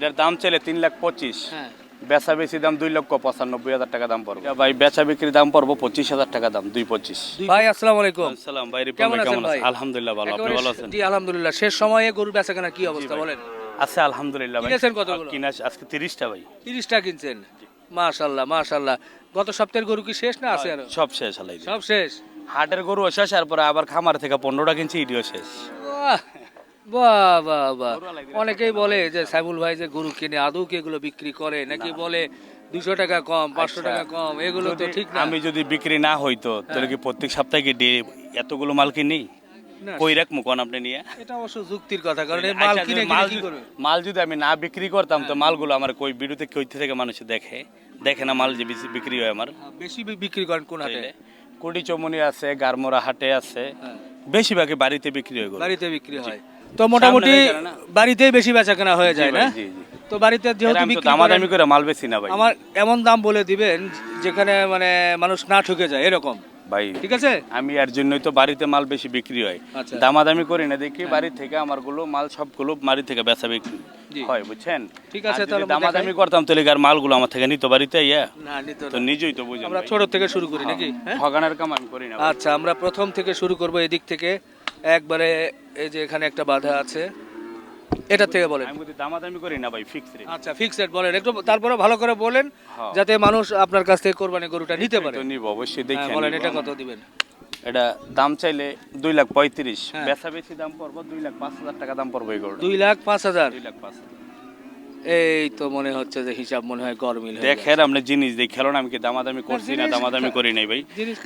এটার দাম চাইলে তিন লাখ পঁচিশ। হ্যাঁ। বেচা বেশি দাম দুই লক্ষ পঁচানব্বই হাজার টাকা দাম পড়বে। ভাই বেচা বিক্রির দাম পড়ব পঁচিশ হাজার টাকা দাম দুই পঁচিশ। ভাই আসসালামু আলাইকুম। আসসালাম ভাই কেমন আছেন কেমন ভাই? আছেন আলহামদুলিল্লাহ ভালো আপনি ভালো আছেন? জি আলহামদুলিল্লাহ। শেষ সময়ে গরু বেচা কেনা কি অবস্থা বলেন? আছে আলহামদুলিল্লাহ ভাই। কিনেছেন কতগুলো? কিনা আজকে তিরিশটা ভাই। তিরিশটা কিনছেন? মাশাল্লাহ মাশাল্লাহ গত সপ্তাহের গরু কি শেষ না আছে আরও? সব শেষ হালাই সব শেষ। হাটের গরু শেষ তারপরে আবার খামার থেকে পনেরোটা কিনছি ইডিও শেষ। বাহ বাহ বাহ। বাহ অনেকেই বলে যে সাইবুল ভাই যে গরু কিনে আদৌ কি এগুলো বিক্রি করে? নাকি বলে দুশো টাকা কম পাঁচশো টাকা কম? এগুলো তো আচ্ছা। ঠিক না। আমি যদি বিক্রি না হইতো তাহলে কি প্রত্যেক সপ্তাহে কি এতগুলো মাল কিনি? কই রাখব কোন আপনি নিয়ে? এটা অবশ্য যুক্তির কথা কারণ মাল আচ্ছা, কিনে মাল যদি- মাল যদি আমি না বিক্রি করতাম তো মালগুলো আমার কই বিড়ুতে কই থেকে মানুষ দেখে? দেখে না মাল যে বেশি বিক্রি হয় আমার। হ্যাঁ, বেশি বিক্রি করেন কোন হাটে? কুড়ি চমনি আছে গারমোরা হাটে আছে। হ্যাঁ। বেশিরভাগই বাড়িতে বিক্রি হয়। বাড়িতে বিক্রি হয়। তো মোটামুটি হয়ে বাড়িতেই বেশি বেচা কেনা হয়ে যায় না। তো বাড়িতে যেহেতু বিক্রি দামাদামি করে মাল বেশি না ভাই। আমার এমন দাম বলে দিবেন যেখানে মানে মানুষ না ঠকে যায় এরকম। ভাই ঠিক আছে? আমি এর জন্যই তো বাড়িতে মাল বেশি বিক্রি হয়। আচ্ছা। দামাদামি করি না দেখি বাড়ি থেকে আমারগুলো মাল সবগুলো বাড়ি থেকে বেচা বিক্রি হয় বুঝছেন? ঠিক আছে, তাহলে দামাদামি করতাম তাহলে আর মালগুলো আমার থেকে নিত বাড়িতে? ইয়া। না নিতে তো নিজেই তো বুঝেন আমরা ছোট থেকে শুরু করি নাকি? হ্যাঁ। ঠগানোর কাম আমি করি না আচ্ছা আমরা প্রথম থেকে শুরু করব এদিক থেকে। একবারে এই যে এখানে একটা বাধা আছে। এটা থেকে বলেন। আমি যদি দামাদামি করি না ভাই ফিক্স রেট আচ্ছা ফিক্স রেট বলেন। একটু তারপরে ভালো করে বলেন হ্যাঁ। যাতে মানুষ আপনার কাছ থেকে কোরবানি গরুটা নিতে পারে। তো নিব অবশ্যই দেখি বলেন এটা কত দিবেন? এটা দাম চাইলে দুই লাখ পঁয়ত্রিশ। হ্যাঁ। বেচা বেশি দাম পড়ব দুই লাখ পাঁচ হাজার টাকা দাম পড়ব এই গরুটা। দুই লাখ পাঁচ হাজার। দুই লাখ পাঁচ হাজার। এই তো মনে হচ্ছে যে হিসাব মনে হয় গরমিল দেখেন আপনি জিনিস দেখে খেলো না আমি কি দামাদামি করছি না দামাদামি করি নাই ভাই।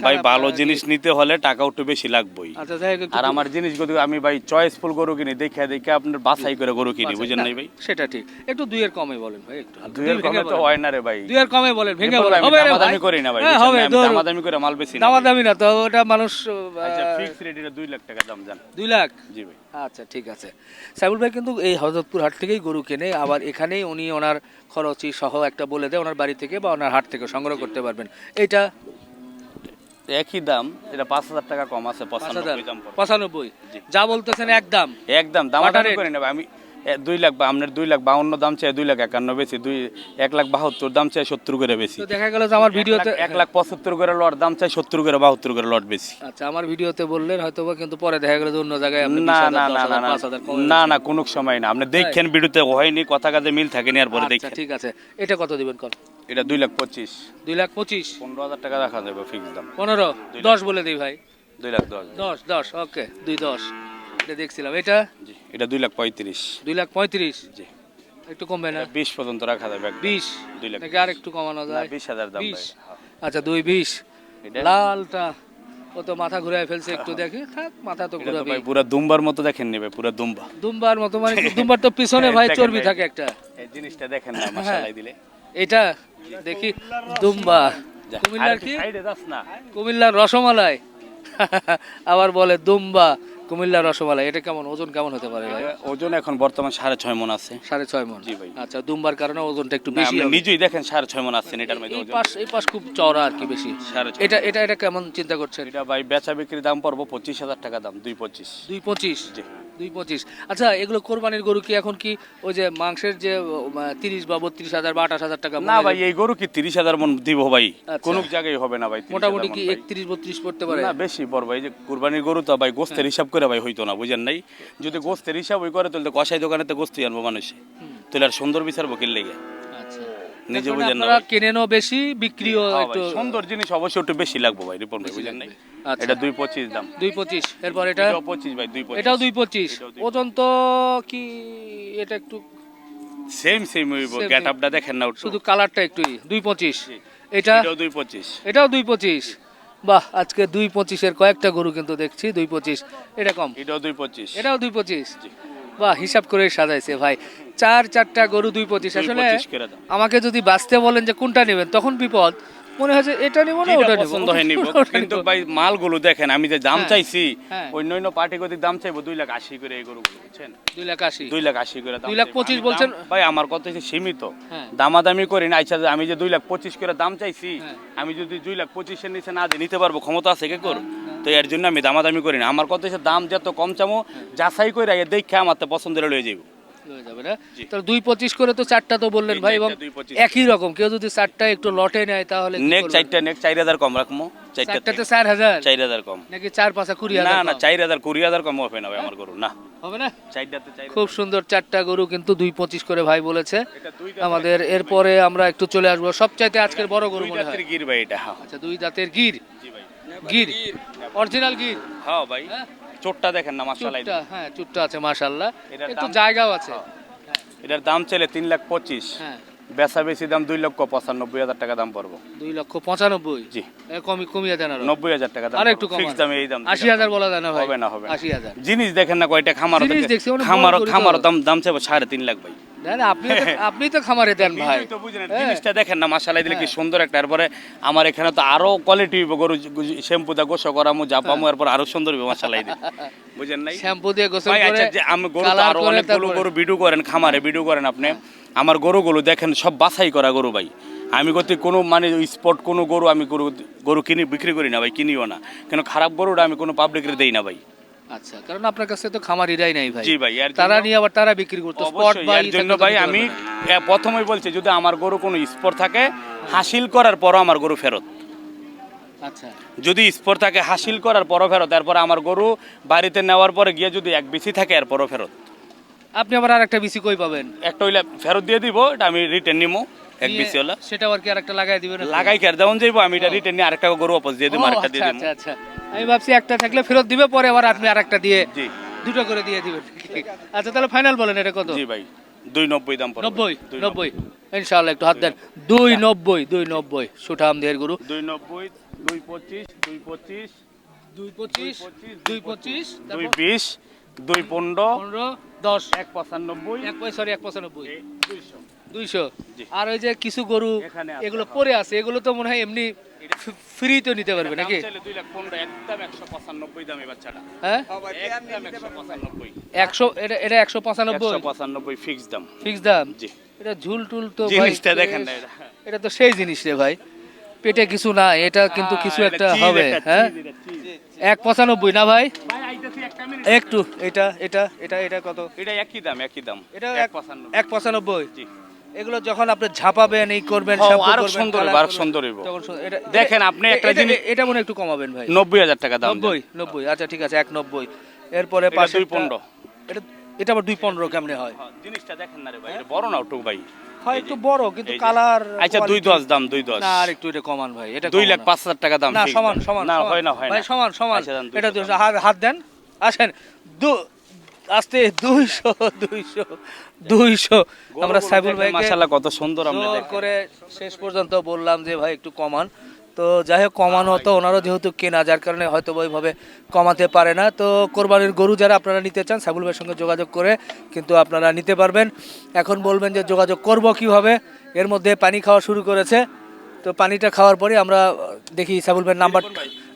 ভাই ভালো জিনিস নিতে হলে টাকা একটু বেশি লাগবেই। যাচ্ছে। আচ্ছা আর আমার জিনিসগুলো আমি ভাই চয়েসফুল গরু কিনি দেখে দেখে আপনার বাছাই করে গরু কিনি বুঝেন নাই ভাই? সেটা ঠিক। একটু দুইয়ের কমে বলেন ভাই একটু দুইয়ের কমে তো। হয় না রে ভাই। দুইয়ের কমে বলেন ভেঙে বলেন। আমি হবে দামাদামি করি না ভাই হ্যাঁ, হবে। দামাদামি করে মাল বেশি। দামাদামি না তো ওটা মানুষ আচ্ছা ফিক্স রেট এটা দুই লাখ টাকা দাম জান। দুই লাখ? জি ভাই। আচ্ছা ঠিক আছে। সাইবুল ভাই কিন্তু এই হজরতপুর হাট থেকেই গরু কেনে আবার এখানেই উনি ওনার খরচি সহ একটা বলে দেয় ওনার বাড়ি থেকে বা ওনার হাট থেকে সংগ্রহ করতে পারবেন। এটা? একই দাম এটা পাঁচ হাজার টাকা কম আছে পাঁচ পঁচানব্বই পঁচানব্বই। যা বলতেছেন একদম। একদম দাম করে নেবে। আমি দুই লাখ বা আপনার দুই লাখ বাউন্ন দাম চাই দুই লাখ একান্ন বেশি দুই এক লাখ বাহাত্তর দাম চাই সত্তর করে বেশি। দেখা গেল যে আমার ভিডিওতে এক লাখ পঁচাত্তর করে লট দাম চাই সত্তর করে বাহাত্তর করে লট বেশি। আচ্ছা আমার ভিডিওতে বললেন হয়তো কিন্তু পরে দেখা গেল যে অন্য জায়গায় না না না না না না কোনো সময় না। আপনি দেখেন বিড়ুতে হয়নি কথা কাজে মিল থাকেনি আর পরে আচ্ছা দেখেন। ঠিক আছে। এটা কত দিবেন কল? এটা দুই লাখ পঁচিশ। দুই লাখ পঁচিশ? পনেরো হাজার টাকা রাখা যাবে ফিক্স দাম। পনেরো? দশ বলে দিই ভাই। দুই লাখ দশ। দশ দশ ওকে দুই দশ। এটা দেখছিলাম। এটা? জি এটা দুই লাখ পঁয়ত্রিশ। দুই লাখ পঁয়ত্রিশ? জি। একটু কমবে না? বিশ পর্যন্ত রাখা যাবে। বিশ? দুই লাখ আর একটু কমানো যায়? বিশ হাজার দাম বিশ? হ্যাঁ। আচ্ছা দুই বিশ। লালটা ও তো মাথা ঘুরায় ফেলছে একটু দেখি। থাক মাথা তো ঘুরাবি ভাই পুরা দুম্বার মতো দেখেন নেবে পুরা দুম্বা। দুম্বার মতো মানে দুম্বার তো পিছনে ভাই চর্বি থাকে একটা। এই জিনিসটা দেখেন না হ্যাঁ। দিলে। এটা দেখি দুম্বা। কুমিল্লার কি? সাইডে যাস না। কুমিল্লার রসমালাই। আবার বলে দুম্বা। কুমিল্লার রসমালাই এটা কেমন? ওজন কেমন হতে পারে ভাই? ওজন এখন বর্তমান সাড়ে ছয় মন আছে। সাড়ে ছয় মন? জি ভাই। আচ্ছা দুম্বার কারণে ওজনটা একটু বেশি নিজেই দেখেন সাড়ে ছয় মন আছে এটার মধ্যে এই পাশ এই পাশ খুব চওড়া আর কি বেশি। এটা এটা এটা কেমন চিন্তা করছেন? এটা ভাই বেচা বিক্রির দাম পড়ব পঁচিশ হাজার টাকা দাম দুই পঁচিশ। দুই পঁচিশ? জি। দুই পঁচিশ। আচ্ছা এগুলো কোরবানির গরু কি এখন কি ওই যে মাংসের যে তিরিশ বা বত্রিশ হাজার বা আঠাশ হাজার টাকা না ভাই এই গরু কি তিরিশ হাজার মন দিব ভাই? আচ্ছা। কোন জায়গায় হবে না ভাই মোটামুটি কি একত্রিশ বত্রিশ পড়তে পারে? না বেশি বড় ভাই যে কোরবানির গরু তো ভাই গোস্তের হিসাব করে ভাই হইতো না বুঝেন নাই? যদি গোস্তের হিসাব ওই করে তাহলে কষাই দোকানে তো গোস্তি আনব মানুষে। তাহলে আর সুন্দর বিচার বকিল লেগে? আচ্ছা নিজে বুঝেন না কেনেনও বেশি বিক্রিও হ্যাঁ একটু সুন্দর জিনিস অবশ্যই একটু বেশি লাগবে ভাই রিপন ভাই বুঝেন নাই আচ্ছা। এটা দুই পঁচিশ দাম। দুই পঁচিশ এরপর এটা পঁচিশ ভাই দুই এটাও দুই পঁচিশ। ওজন তো কি এটা একটু সেম সেম হইব Same, গেট আপটা দেখেন না শুধু কালারটা একটু দুই পঁচিশ। এটা দুই পঁচিশ। এটাও দুই পঁচিশ। বাহ আজকে দুই পঁচিশের কয়েকটা গরু কিন্তু দেখছি দুই পঁচিশ। এটা কম। এটাও দুই পঁচিশ। এটাও দুই পঁচিশ। বাহ হিসাব করে সাজাইছে ভাই। চার চারটা গরু দুই পঁচিশ। আসলে। আমাকে যদি বাঁচতে বলেন যে কোনটা নেবেন তখন বিপদ। মনে হয় এটা নিবো না ওটা পছন্দ হয় নিব। কিন্তু ভাই মালগুলো দেখেন আমি যে দাম হ্যাঁ, চাইছি হ্যাঁ। অন্য অন্য পার্টি গতির দাম চাইব দুই লাখ আশি করে এই গরুগুলো বুঝছেন? দুই লাখ আশি। দুই লাখ আশি করে দুই লাখ পঁচিশ বলছেন? ভাই আমার কথা হচ্ছে সীমিত। হ্যাঁ। দামাদামি করি না আচ্ছা আমি যে দুই লাখ পঁচিশ করে দাম চাইছি। আমি যদি দুই লাখ পঁচিশের নিচে না নিতে পারব ক্ষমতা আছে কে কর তো এর জন্য আমি দামাদামি করি না। আমার কথা হচ্ছে দাম যত কম চামো যাচাই করে আগে দেখে আমার তো পছন্দের লয়ে যাব যাবে না? তাহলে দুই পঁচিশ করে তো চারটা তো বললেন ভাই এবং চারটা দুই পঁচিশ। একই রকম কেউ যদি চারটা একটু লটে নেয় তাহলে নেক চারটা নেক চার হাজার কম রাখব। চারটাতে চার হাজার। চার হাজার কম। নাকি চার পাঁচা কুড়ি না হাজার না? চার হাজার কুড়ি হাজার কম হবে না ভাই আমার গরু না। হবে না? চারটাতে খুব সুন্দর চারটা গরু কিন্তু দুই পঁচিশ করে ভাই বলেছে। আমাদের এরপরে আমরা একটু চলে আসব। সবচাইতে আজকের বড় গরু দুই মনে হয়। গির ভাই এটা হ্যাঁ। আচ্ছা দুই দাঁতের গির। গির অরিজিনাল গির। হ্যাঁ ভাই হ্যাঁ? চোটটা দেখেন না চুটটা হ্যাঁ চুটটা আছে মাশাল্লাহ এটার একটু জায়গাও আছে। এটার দাম চলে তিন লাখ পঁচিশ। হ্যাঁ। বেচা বেশি দাম দুই লক্ষ পঁচানব্বই হাজার টাকা দাম পড়ব। দুই লক্ষ পঁচানব্বই? জি। কমি কমিয়ে দেন আরও। নব্বই হাজার টাকা দাম আর একটু। ফিক্স দামে এই দাম আশি হাজার বলা যায় না হবে না, হবে। আশি হাজার। জিনিস দেখেন না কয়টা খামার খামার খামার দাম দাম চাইব সাড়ে তিন লাখ ভাই। আপনি আপনি তো খামারে দেন ভাই। তো বুঝলেন হ্যাঁ। জিনিসটা দেখেন না মাসালাই দিলে কি হ্যাঁ। সুন্দর একটা এরপরে আমার এখানে তো আরও কোয়ালিটি গরু শ্যাম্পু দা গোসো করামু জাপামু এরপর আরও সুন্দর হবে মাসালাই দিলে বুঝেন নাই? শ্যাম্পু দিয়ে গোসল করে আচ্ছা যে আমি গরু তো আরও অনেকগুলো গরু ভিডিও করেন খামারে ভিডিও করেন আপনি। আমার গরুগুলো দেখেন সব বাছাই করা গরু ভাই। আমি করতে কোনো মানে স্পট কোনো গরু আমি গরু গরু কিনি বিক্রি করি না ভাই কিনিও না। কেন খারাপ গরুটা আমি কোনো পাবলিকের দেই না ভাই। আচ্ছা কারণ আপনার কাছে তো খামারিরাই নাই ভাই। জি ভাই তারা নিয়ে আবার তারা বিক্রি করতো স্পট বাই জন্য ভাই আমি প্রথমেই বলছি যদি আমার গরু কোনো স্পট থাকে হাসিল করার পরও আমার গরু ফেরত। আচ্ছা। যদি স্পট থাকে হাসিল করার পরও ফেরত এরপর আমার গরু বাড়িতে নেওয়ার পরে গিয়ে যদি এক বিসি থাকে এরপরও ফেরত। আপনি আবার আরেকটা বিসি কই পাবেন? একটা হইলে ফেরত দিয়ে দিব এটা আমি রিটার্ন নিমো। এক সেটা আবার কি আরেকটা লাগাই দিবেন? লাগাই কেন যেমন যাইবো? আমি এটা রিটার্ন নিয়ে আরেকটা গরু অপোজ দিয়ে দিব আরেকটা দিয়ে আচ্ছা আচ্ছা আচ্ছা। আমি ভাবছি একটা থাকলে ফেরত দিবে পরে আবার আপনি আরেকটা দিয়ে জি। দুটো করে দিয়ে দিবেন আচ্ছা তাহলে ফাইনাল বলেন এটা কত? জি ভাই দুই নব্বই দাম নব্বই নব্বই। ইনশাআল্লাহ একটু হাত দেন। দুই নব্বই দুই নব্বই সুঠাম দেহের গুরু। দুই নব্বই দুই পঁচিশ দুই পঁচিশ দুই পঁচিশ দুই পঁচিশ দুই বিশ দুই পনেরো পনেরো দশ। এক পঁচানব্বই এক সরি এক পঁচানব্বই। দুইশো। দুইশো। আর ওই যে কিছু গরু এগুলো হ্যাঁ। পরে আছে এগুলো তো মনে হয় এমনি ফ্রি তো নিতে পারবে নাকি? একশো হ্যাঁ? এটা এটা একশো পঁচানব্বই? পঁচানব্বই ফিক্স দাম। ফিক্স দাম? জি। এটা ঝুল টুল তো জিনিসটা দেখেন না এটা। এটা তো সেই জিনিস রে ভাই। পেটে কিছু না এটা কিন্তু কিছু হ্যাঁ, একটা হবে হ্যাঁ। এক পঁচানব্বই না ভাই? একটা এটা এটা এটা এটা কত? এটা একই দাম একই দাম। এটা এক এক পঁচানব্বই। এক পঁচানব্বই? জি। এগুলো যখন আপনি ঝাপাবেন এই করবেন আরও সুন্দর আরও সুন্দর হইবো। দেখেন, আপনি একটা জিনিস- এটা মনে একটু কমাবেন ভাই। নব্বই হাজার টাকা দাম নব্বই নব্বই আচ্ছা ঠিক আছে এক নব্বই। এরপরে দুই পনেরো। এটা এটা আবার দুই পনেরো কেমনে হয়? হ্যাঁ, জিনিসটা দেখেন না রে ভাই বড় না ওটুক ভাই? হয় একটু বড় কিন্তু কালার আচ্ছা দুই দশ দাম দুই দশ। না আর একটু এটা কমান ভাই এটা দুই লাখ পাঁচ হাজার টাকা দাম না সমান সমান না হয় না হয় ভাই না। সমান সমান। আচ্ছা, এটা 200 হাত হাত দেন আসেন। দু আস্তে দুইশো দুইশো দুইশো। আমরা সাইবুল ভাই মাশাআল্লাহ কত সুন্দর আমরা করে শেষ পর্যন্ত বললাম যে ভাই একটু কমান। তো যাই হোক কমানো তো ওনারও যেহেতু কেনা যার কারণে হয়তো ওইভাবে কমাতে পারে না। তো কোরবানির গরু যারা আপনারা নিতে চান সাইবুল ভাইয়ের সঙ্গে যোগাযোগ করে কিন্তু আপনারা নিতে পারবেন। এখন বলবেন যে যোগাযোগ করব কীভাবে? এর মধ্যে পানি খাওয়া শুরু করেছে। তো পানিটা খাওয়ার পরে আমরা দেখি সাইবুল ভাইয়ের নাম্বার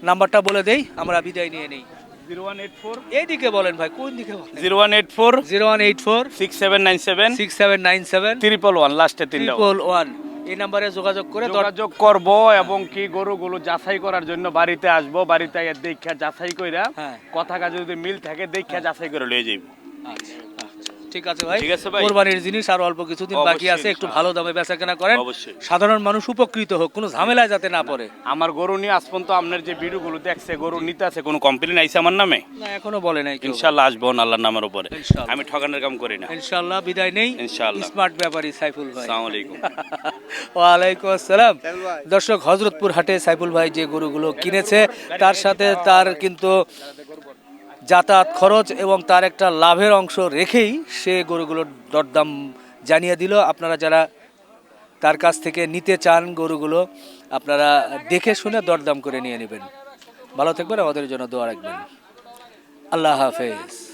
নাম্বারটা বলে দেই আমরা বিদায় নিয়ে নেই। Zero one eight four. এইদিকে বলেন ভাই কোন দিকে বলেন? Zero one eight four. Zero one eight four. Six seven nine seven. Six seven nine seven. Triple one লাস্টে ট্রিপল ওয়ান এই নাম্বারে যোগাযোগ করে যোগাযোগ করব এবং কি গরুগুলো যাচাই করার জন্য বাড়িতে আসব। বাড়িতে দেখা যাচাই কইরা হ্যাঁ। কথা কাজে যদি মিল থাকে দেখা যাচাই করে লয়ে যাইব। আচ্ছা। ঠিক আছে ভাই? ঠিক আছে ভাই। কোরবানির জিনিস আর অল্প কিছুদিন বাকি আছে একটু ভালো দামে বেচা কেনা করেন। অবশ্যই। সাধারণ মানুষ উপকৃত হোক কোনো ঝামেলায় যাতে না পড়ে। আমার গরু নিয়ে আজ পর্যন্ত আপনার যে ভিডিওগুলো দেখছে গরু নিতে আছে কোনো কমপ্লেন আইছে আমার নামে? না এখনও বলে নাই কেউ। ইনশাল্লাহ আসব না আল্লাহর নামের উপরে। ইনশাআল্লাহ। আমি ঠকানোর কাম করি না। ইনশাআল্লাহ বিদায় নেই। ইনশাআল্লাহ। স্মার্ট ব্যাপারী সাইফুল ভাই। আসসালামু আলাইকুম। ওয়ালাইকুম আসসালাম। দর্শক হজরতপুর হাটে সাইফুল ভাই যে গরুগুলো কিনেছে তার সাথে তার কিন্তু যাতায়াত খরচ এবং তার একটা লাভের অংশ রেখেই সে গরুগুলোর দরদাম জানিয়ে দিল। আপনারা যারা তার কাছ থেকে নিতে চান গরুগুলো, আপনারা দেখে শুনে দরদাম করে নিয়ে নেবেন। ভালো থাকবেন, আমাদের জন্য দোয়া রাখবেন। আল্লাহ হাফেজ।